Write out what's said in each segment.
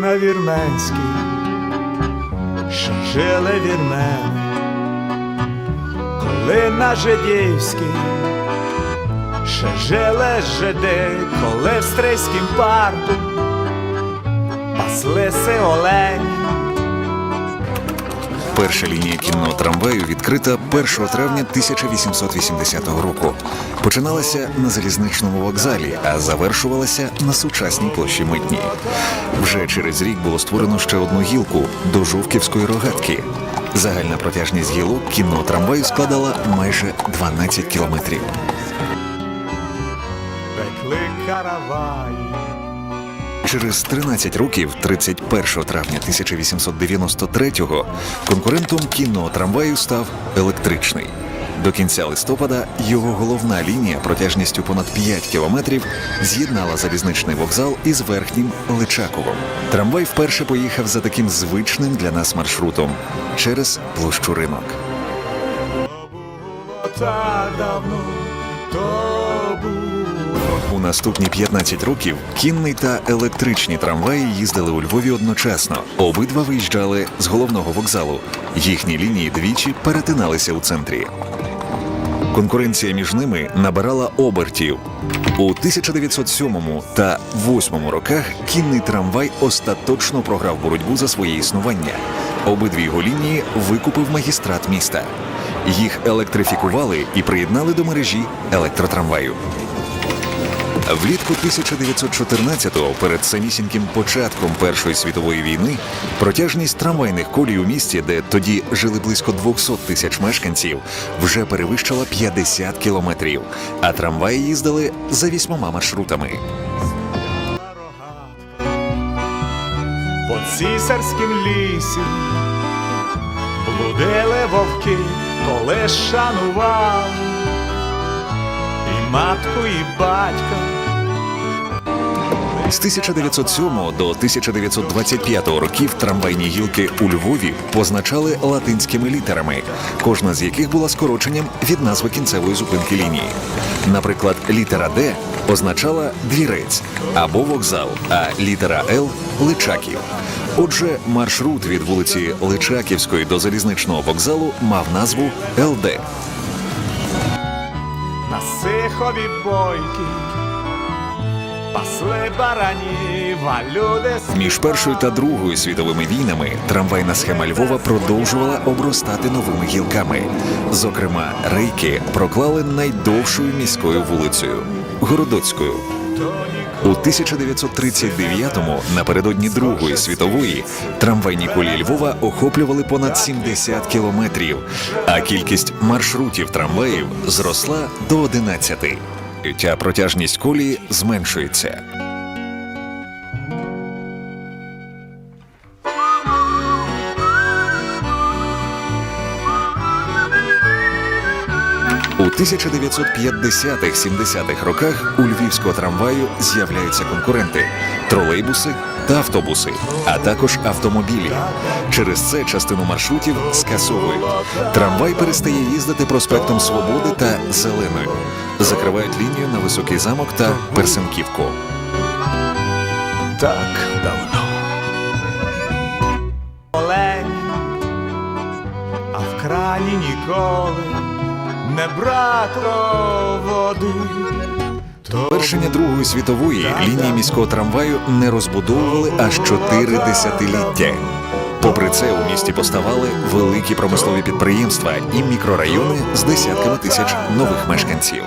на вірменській, що жили вірмени, коли на жидівській, ще жили жиди, коли в стрийськім парку паслиси олені. Перша лінія кінного трамваю відкрита 1 травня 1880 року. Починалася на залізничному вокзалі, а завершувалася на сучасній площі митні. Вже через рік було створено ще одну гілку до Жовківської рогатки. Загальна протяжність гілок кінного трамваю складала майже 12 кілометрів. Пекли караваї, Через 13 років, 31 травня 1893-го, конкурентом кінного трамваю став електричний. До кінця листопада його головна лінія протяжністю понад 5 кілометрів з'єднала залізничний вокзал із верхнім Личаковом. Трамвай вперше поїхав за таким звичним для нас маршрутом через площу ринок. так давно, то. Наступні 15 років кінний та електричні трамваї їздили у Львові одночасно. Обидва виїжджали з головного вокзалу. Їхні лінії двічі перетиналися у центрі. Конкуренція між ними набирала обертів. У 1907 та 8 роках кінний трамвай остаточно програв боротьбу за своє існування. Обидві його лінії викупив магістрат міста. Їх електрифікували і приєднали до мережі електротрамваю. Влітку 1914-го, перед самісіньким початком Першої світової війни, протяжність трамвайних колій у місті, де тоді жили близько 200 тисяч мешканців, вже перевищила 50 кілометрів, а трамваї їздили за вісьмома маршрутами. По цісарськім лісі блудили вовки, коли шанували і матку, і батька. З 1907 до 1925 років трамвайні гілки у Львові позначали латинськими літерами, кожна з яких була скороченням від назви кінцевої зупинки лінії. Наприклад, літера Д означала двірець або вокзал, а літера Л Личаків. Отже, маршрут від вулиці Личаківської до залізничного вокзалу мав назву ЛД. на сихові бойки, пасли баранів, люди Між першою та другою світовими війнами трамвайна схема Львова продовжувала обростати новими гілками. Зокрема, рейки проклали найдовшою міською вулицею Городоцькою. У 1939-му, напередодні Другої світової, трамвайні колії Львова охоплювали понад 70 кілометрів, а кількість маршрутів трамваїв зросла до 11. Ця протяжність колії зменшується. У 1950-70-х роках у львівського трамваю з'являються конкуренти тролейбуси та автобуси, а також автомобілі. Через це частину маршрутів скасовують. Трамвай перестає їздити проспектом Свободи та Зеленою. Закривають лінію на високий замок та Персенківку. так давно. Олень, а в крані ніколи не бракло води. То Вершення Другої світової лінії міського трамваю не розбудовували аж чотири десятиліття. Попри це, у місті поставали великі промислові підприємства і мікрорайони з десятками тисяч нових мешканців.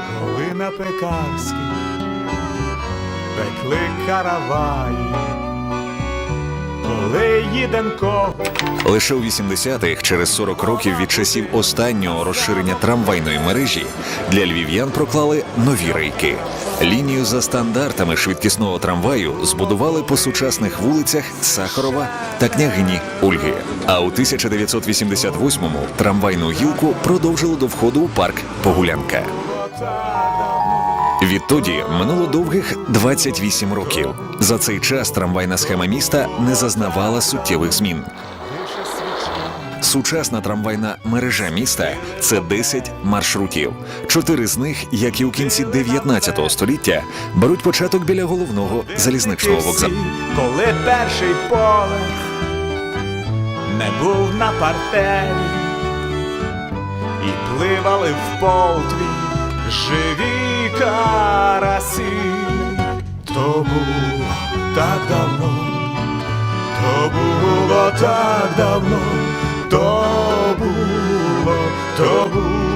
На пекарській пекли караваї, Лише у 80-х, через 40 років від часів останнього розширення трамвайної мережі, для львів'ян проклали нові рейки. Лінію за стандартами швидкісного трамваю збудували по сучасних вулицях Сахарова та княгині Ольги. А у 1988-му трамвайну гілку продовжили до входу у парк Погулянка. Відтоді минуло довгих 28 років. За цей час трамвайна схема міста не зазнавала суттєвих змін. Сучасна трамвайна мережа міста це 10 маршрутів. Чотири з них, як і у кінці 19 століття, беруть початок біля головного залізничного вокзалу. Коли перший поверх не був на партері, і пливали в полтві живі карасі, то було так давно, то було так давно, то було, то було.